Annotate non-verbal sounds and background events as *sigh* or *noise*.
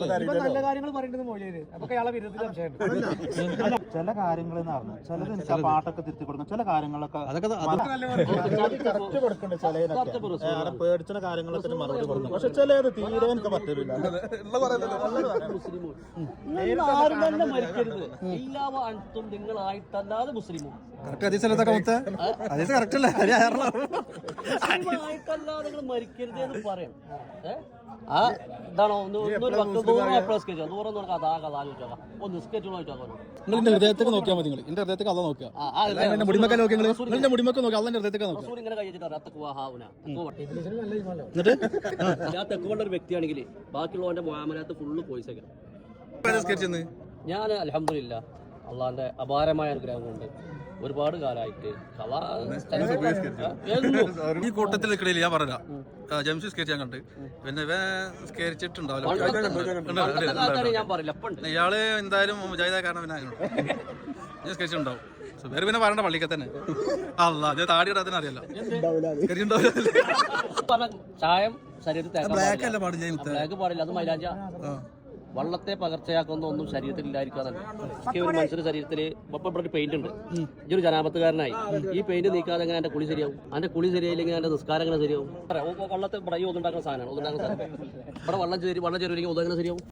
നല്ല കാര്യങ്ങൾ പറയുന്നത് മൊഴിയത് അപ്പൊ അയാളെ വിരുദ്ധത്തിൽ സംശയമുണ്ട്. ചില കാര്യങ്ങൾ പറഞ്ഞു ചിലത് എനിക്ക് ആ പാട്ടൊക്കെ തിരുത്തി കൊടുക്കണം ചില കാര്യങ്ങളൊക്കെ മറുപടി കൊടുക്കണം. പക്ഷെ ചിലത് തീരെ എനിക്ക് പറ്റില്ല ആരും തന്നെ മരിക്കരുത്. നിങ്ങളായിട്ടല്ലാതെ മുസ്ലിമും. കറക്റ്റ് അതേ സ്ഥലത്തൊക്കെ മൊത്ത അതേ കറക്റ്റ് അല്ലേ? നിങ്ങൾ മരിക്കരുത് എന്ന് പറയാം ആ ഇതാണോ ഒന്ന് ഒന്നൊരു പത്ത് നൂറ് പ്ലസ് കയറ്റി നൂറ് നൂറ് കഥ കഥ ചോദിച്ചോക്കാം ഒന്ന് നിസ്കേറ്റ് ചോദിച്ചോക്കാം നിങ്ങൾ എന്റെ ഹൃദയത്തേക്ക് നോക്കിയാൽ മതി നിങ്ങൾ എന്റെ ഹൃദയത്തേക്ക് അല്ല നോക്കുക? എന്റെ മുടിമക്ക നോക്കി നിങ്ങൾ നിങ്ങളുടെ നോക്കി ഹൃദയത്തേക്ക് നോക്കുക ഇങ്ങനെ കഴിച്ചിട്ട് ഞാൻ ഒരു വ്യക്തിയാണെങ്കിൽ ബാക്കിയുള്ളവന്റെ മുഹാമലത്ത് ഫുള്ള് പോയിസേക്കണം ഞാൻ അലഹമില്ല അള്ളാന്റെ അപാരമായ അനുഗ്രഹം കൊണ്ട് ഒരുപാട് കാലമായിട്ട് *laughs* ഈ ഞാൻ പറഞ്ഞ ജംഷി ഞാൻ കണ്ട്. പിന്നെ ഇയാൾ എന്തായാലും മുജാഹിദ കാരണം പിന്നെ ഞാൻ സ്കെച്ച് ഉണ്ടാവും വേറെ പിന്നെ പറയണ്ട പള്ളിക്ക് തന്നെ. അല്ല ഞാൻ താടി അറിയില്ല. ചായം ശരീരത്തിൽ ബ്ലാക്ക് അല്ല പാടില്ല ബ്ലാക്ക് പാടില്ല അത് മൈലാഞ്ച ആ. വള്ളത്തെ പകർച്ചയാക്കുന്ന ഒന്നും ശരീരത്തിൽ ഇല്ലായിരിക്കാതല്ല ഒക്കെ ഒരു മനുഷ്യന്റെ ശരീരത്തിൽ ഇപ്പൊ ഇവിടെ ഒരു പെയിന്റ് ഉണ്ട്. ഈ ഒരു ജനാപത്തുകാരനായി. ഈ പെയിന്റ് നീക്കാതെ എങ്ങനെ എന്റെ കുളി ശരിയാവും? അതിന്റെ കുളി ശരിയായില്ലെങ്കിൽ എന്റെ നിസ്കാരം എങ്ങനെ ശരിയാവും? വള്ളത്തെ ഇവിടെ ഈ ഒന്നുണ്ടാക്കുന്ന സാധനമാണ്. ഒന്നുണ്ടാക്കുന്ന സാധനം. ഇവിടെ വള്ളം ചേരി വള്ളം ചേരുവെങ്കിൽ ഒന്നെങ്ങനെ ശരിയാവും.